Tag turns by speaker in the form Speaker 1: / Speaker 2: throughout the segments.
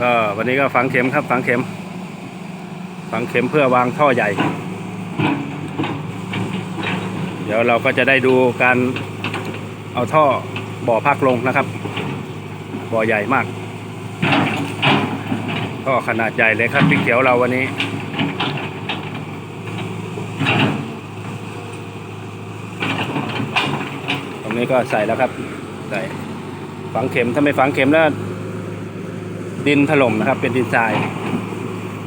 Speaker 1: ก็วันนี้ก็ฝังเข็มครับ ฝังเข็ม ฝังเข็มเพื่อวางท่อใหญ่ เดี๋ยวเราก็จะได้ดูการเอาท่อบ่อพักลงนะครับ บ่อใหญ่มากท่อขนาดใหญ่เลยครับพี่เขียวเราวันนี้ตรงนี้ก็ใส่แล้วครับใส่ฝังเข็มถ้าไม่ฝังเข็มแล้ว ดินถล่มนะครับ เป็นดินทราย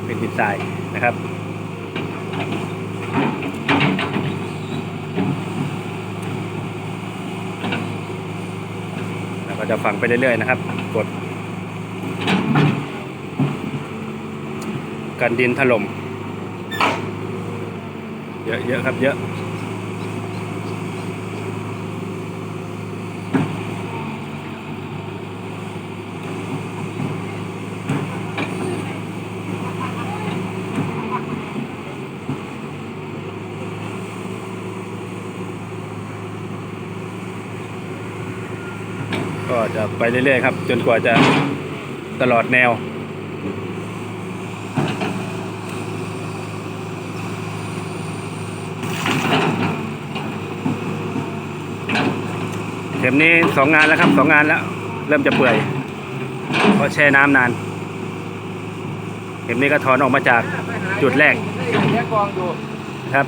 Speaker 1: เป็นดินทรายนะครับแล้วก็จะฝังไปเรื่อยๆนะครับ กด กันดินถล่ม เยอะเยอะครับเยอะ ก็จะไปเรื่อยๆครับ จนกว่าจะตลอดแนว เข็มนี้สองงานแล้วครับสองงานแล้ว เริ่มจะเปื่อย เพราะแช่น้ำนาน เข็มนี้ก็ถอนออกมาจากจุดแรกครับ